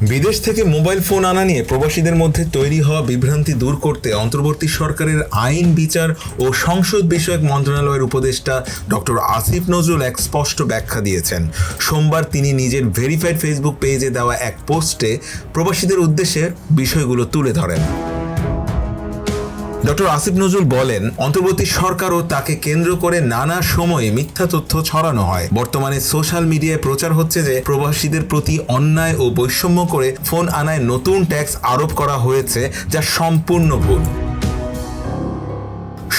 বিদেশ থেকে mobile phone আনা নিয়ে প্রবাসীদের মধ্যে তৈরি হওয়া বিভ্রান্তি দূর করতে অন্তর্বর্তী সরকারের আইন, বিচার ও সংসদ বিষয়ক মন্ত্রণালয়ের উপদেষ্টা ডক্টর আসিফ নজরুল এক স্পষ্ট ব্যাখ্যা দিয়েছেন। সোমবার তিনি নিজের ভেরিফাইড ফেসবুক পেজে দেওয়া এক পোস্টে প্রবাসীদের উদ্দেশ্যে বিষয়গুলো তুলে ধরেন। ডক্টর আসিফ নজরুল বলেন, অন্তর্বর্তী সরকারও তাকে কেন্দ্র করে নানা সময়ে মিথ্যা তথ্য ছড়ানো হয়। বর্তমানে সোশ্যাল মিডিয়ায় প্রচার হচ্ছে যে, প্রবাসীদের প্রতি অন্যায় ও বৈষম্য করে ফোন আনায় নতুন ট্যাক্স আরোপ করা হয়েছে, যা সম্পূর্ণ ভুল।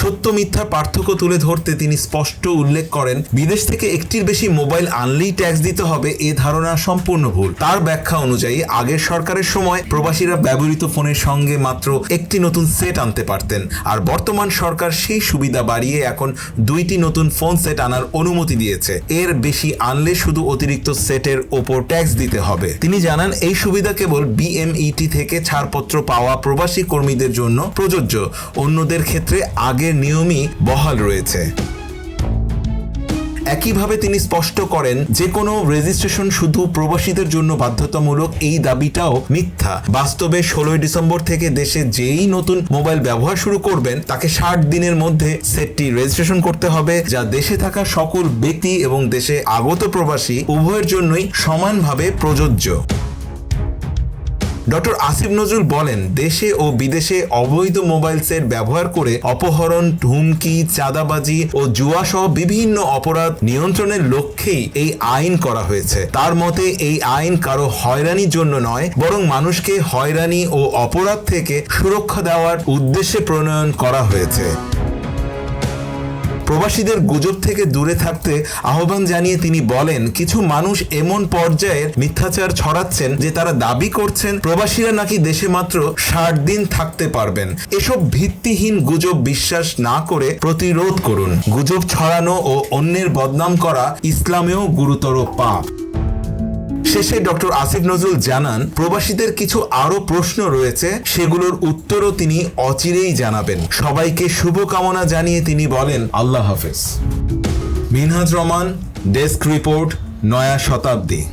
সত্য মিথ্যার পার্থক্য তুলে ধরতে তিনি স্পষ্ট উল্লেখ করেন, বিদেশ থেকে একটির বেশি মোবাইল আনলেই ট্যাক্স দিতে হবে এ ধারণা সম্পূর্ণ ভুল। তার ব্যাখ্যা অনুযায়ী, আগের সরকারের সময় প্রবাসীরা ব্যবহৃত ফোনের সঙ্গে মাত্র একটি নতুন সেট আনতে পারতেন, আর বর্তমান সরকার সেই সুবিধা বাড়িয়ে এখন দুইটি নতুন ফোন সেট আনার অনুমতি দিয়েছে। এর বেশি আনলে শুধু অতিরিক্ত সেটের ওপর ট্যাক্স দিতে হবে। তিনি জানান, এই সুবিধা কেবল বিএমইটি থেকে ছাড়পত্র পাওয়া প্রবাসী কর্মীদের জন্য প্রযোজ্য। অন্যদের ক্ষেত্রে আগের নিয়মই বহাল রয়েছে। একইভাবে তিনি স্পষ্ট করেন যে কোনো রেজিস্ট্রেশন শুধু প্রবাসীদের জন্য বাধ্যতামূলক, এই দাবিটাও মিথ্যা। বাস্তবে ষোলোই ডিসেম্বর থেকে দেশে যেই নতুন মোবাইল ব্যবহার শুরু করবেন, তাকে ষাট দিনের মধ্যে সেটটি রেজিস্ট্রেশন করতে হবে, যা দেশে থাকা সকল ব্যক্তি এবং দেশে আগত প্রবাসী উভয়ের জন্যই সমানভাবে প্রযোজ্য। ডক্টর আসিফ নজরুল বলেন, দেশে ও বিদেশে অবৈধ মোবাইল সেট ব্যবহার করে অপহরণ, হুমকি, চাঁদাবাজি ও জুয়া সহ বিভিন্ন অপরাধ নিয়ন্ত্রণের লক্ষ্যেই এই আইন করা হয়েছে। তার মতে, এই আইন কারও হয়রানির জন্য নয়, বরং মানুষকে হয়রানি ও অপরাধ থেকে সুরক্ষা দেওয়ার উদ্দেশ্যে প্রণয়ন করা হয়েছে। প্রবাসীদের গুজব থেকে দূরে থাকতে আহ্বান জানিয়ে তিনি বলেন, কিছু মানুষ এমন পর্যায়ের মিথ্যাচার ছড়াচ্ছেন যে তারা দাবি করছেন প্রবাসীরা নাকি দেশে মাত্র ষাট দিন থাকতে পারবেন। এসব ভিত্তিহীন গুজব বিশ্বাস না করে প্রতিরোধ করুন। গুজব ছড়ানো ও অন্যের বদনাম করা ইসলামেও গুরুতর পাপ। শেষে ডক্টর আসিফ নজরুল জানান, প্রবাসীদের কিছু আরও প্রশ্ন রয়েছে, সেগুলোর উত্তরও তিনি অচিরেই জানাবেন। সবাইকে শুভকামনা জানিয়ে তিনি বলেন, আল্লাহ হাফেজ। মিনহাজ রহমান, ডেস্ক রিপোর্ট, নয়া শতাব্দী।